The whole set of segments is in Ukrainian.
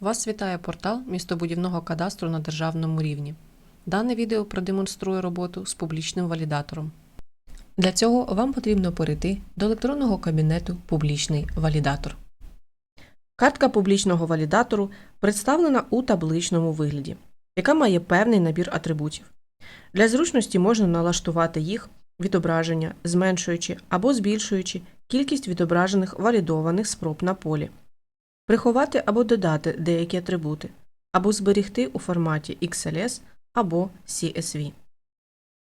Вас вітає портал містобудівного кадастру на державному рівні. Дане відео продемонструє роботу з публічним валідатором. Для цього вам потрібно перейти до електронного кабінету Публічний валідатор. Картка публічного валідатору представлена у табличному вигляді, яка має певний набір атрибутів. Для зручності можна налаштувати їх відображення, зменшуючи або збільшуючи кількість відображених валідованих спроб на полі приховати або додати деякі атрибути, або зберігти у форматі XLS або CSV.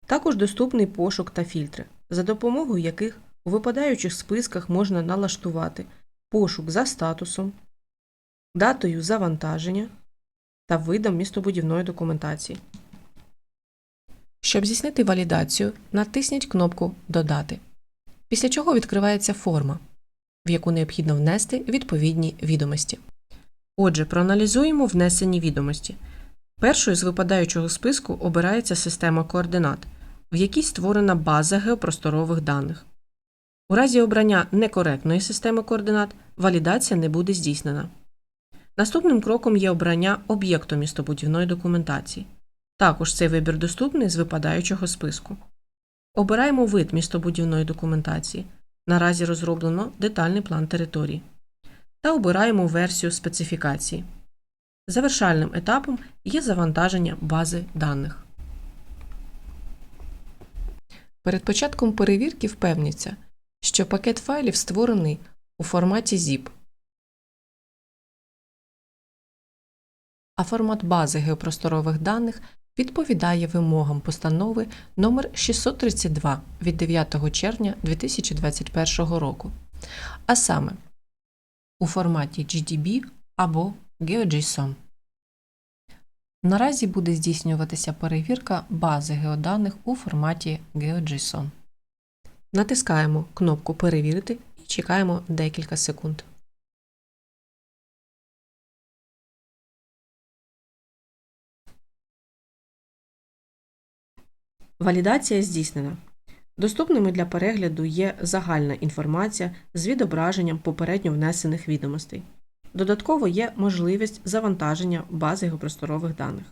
Також доступний пошук та фільтри, за допомогою яких у випадаючих списках можна налаштувати пошук за статусом, датою завантаження та видом містобудівної документації. Щоб здійснити валідацію, натисніть кнопку Додати, після чого відкривається форма в яку необхідно внести відповідні відомості. Отже, проаналізуємо внесені відомості. Першою з випадаючого списку обирається система координат, в якій створена база геопросторових даних. У разі обрання некоректної системи координат валідація не буде здійснена. Наступним кроком є обрання об'єкту містобудівної документації. Також цей вибір доступний з випадаючого списку. Обираємо вид містобудівної документації. Наразі розроблено детальний план території. Та обираємо версію специфікації. Завершальним етапом є завантаження бази даних. Перед початком перевірки впевніться, що пакет файлів створений у форматі ZIP, а формат бази геопросторових даних відповідає вимогам постанови номер 632 від 9 червня 2021 року, а саме у форматі GDB або GeoJSON. Наразі буде здійснюватися перевірка бази геоданих у форматі GeoJSON. Натискаємо кнопку Перевірити і чекаємо декілька секунд. Валідація здійснена. Доступними для перегляду є загальна інформація з відображенням попередньо внесених відомостей. Додатково є можливість завантаження бази геопросторових даних.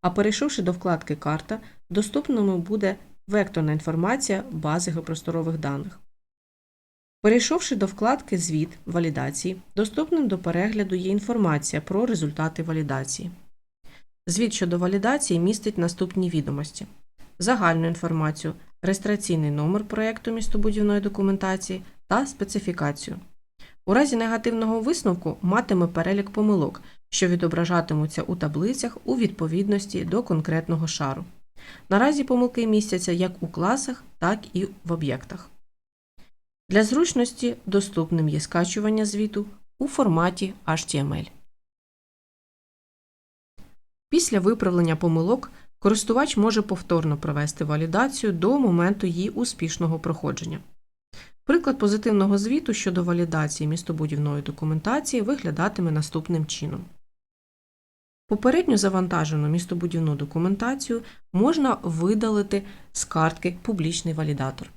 А перейшовши до вкладки Карта, доступними буде векторна інформація бази геопросторових даних. Перейшовши до вкладки Звіт валідації, доступним до перегляду є інформація про результати валідації. Звіт щодо валідації містить наступні відомості загальну інформацію, реєстраційний номер проєкту містобудівної документації та специфікацію. У разі негативного висновку матиме перелік помилок, що відображатимуться у таблицях у відповідності до конкретного шару. Наразі помилки містяться як у класах, так і в об'єктах. Для зручності доступним є скачування звіту у форматі HTML. Після виправлення помилок користувач може повторно провести валідацію до моменту її успішного проходження. Приклад позитивного звіту щодо валідації містобудівної документації виглядатиме наступним чином. Попередньо завантажену містобудівну документацію можна видалити з картки Публічний валідатор.